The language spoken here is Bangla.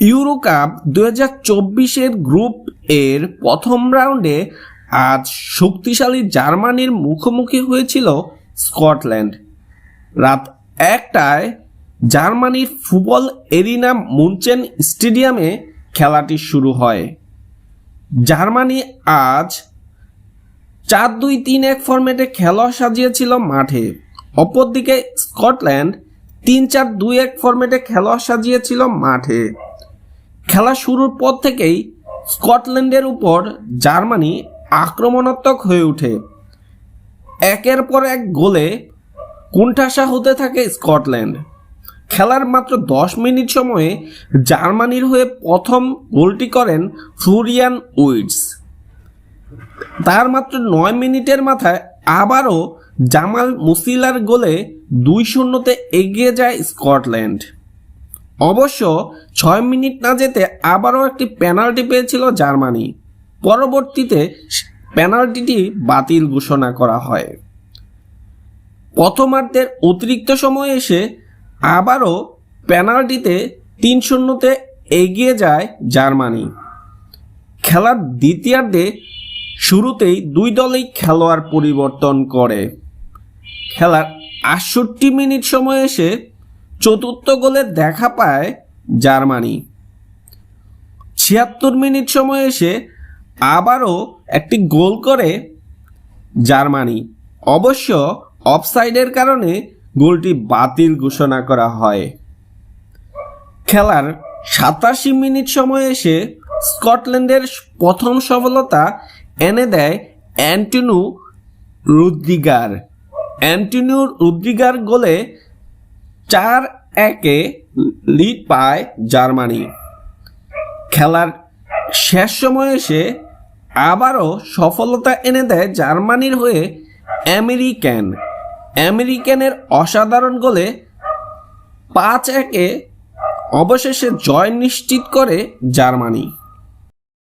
ইউরো কাপ দু হাজার চব্বিশের গ্রুপ এর প্রথম রাউন্ডে আজ শক্তিশালী জার্মানির মুখোমুখি হয়েছিল স্কটল্যান্ড। রাত একটায় জার্মানির ফুটবল এরিনা মুনচেন স্টেডিয়ামে খেলাটি শুরু হয়। জার্মানি আজ চার দুই তিন এক ফরম্যাটে খেলা সাজিয়েছিল মাঠে। অপরদিকে স্কটল্যান্ড তিন চার দুই এক ফরম্যাটে খেলা সাজিয়েছিল মাঠে। খেলা শুরুর পর থেকেই স্কটল্যান্ডের উপর জার্মানি আক্রমণাত্মক হয়ে ওঠে। একের পর এক গোলে কুণ্ঠাসা হতে থাকে স্কটল্যান্ড। খেলার মাত্র দশ মিনিট সময়ে জার্মানির হয়ে প্রথম গোলটি করেন ফ্লুরিয়ান উইডস তার মাত্র নয় মিনিটের মাথায় আবারও জামাল মুসিলার গোলে দুই শূন্যতে এগিয়ে যায় স্কটল্যান্ড। অবশ্য ছয় মিনিট না যেতে আবারও একটি পেনাল্টি পেয়েছিল জার্মানি। পরবর্তীতে পেনাল্টিটি বাতিল ঘোষণা করা হয়। প্রথমার্ধের অতিরিক্ত সময় এসে আবারও পেনাল্টিতে তিন শূন্যতে এগিয়ে যায় জার্মানি। খেলার দ্বিতীয়ার্ধে শুরুতেই দুই দলেই খেলোয়াড় পরিবর্তন করে। খেলার আটষট্টি মিনিট সময় এসে চতুর্থ গোলে দেখা পায় জার্মানি। ছিয়াত্তর মিনিট সময় এসে আবারও একটি গোল করে জার্মানি। অবশ্য অফসাইডের কারণে গোলটি বাতিল ঘোষণা করা হয়। খেলার সাতাশি মিনিট সময় এসে স্কটল্যান্ডের প্রথম সফলতা এনে দেয় অ্যান্টনু রুদ্রিগার। অ্যান্টনিউ রুদ্রিগার গোলে চার একে লিড পায় জার্মানি। খেলার শেষ সময়ে এসে আবারও সফলতা এনে দেয় জার্মানির হয়ে আমেরিকান আমেরিকানের অসাধারণ গোলে পাঁচ একে অবশেষে জয় নিশ্চিত করে জার্মানি।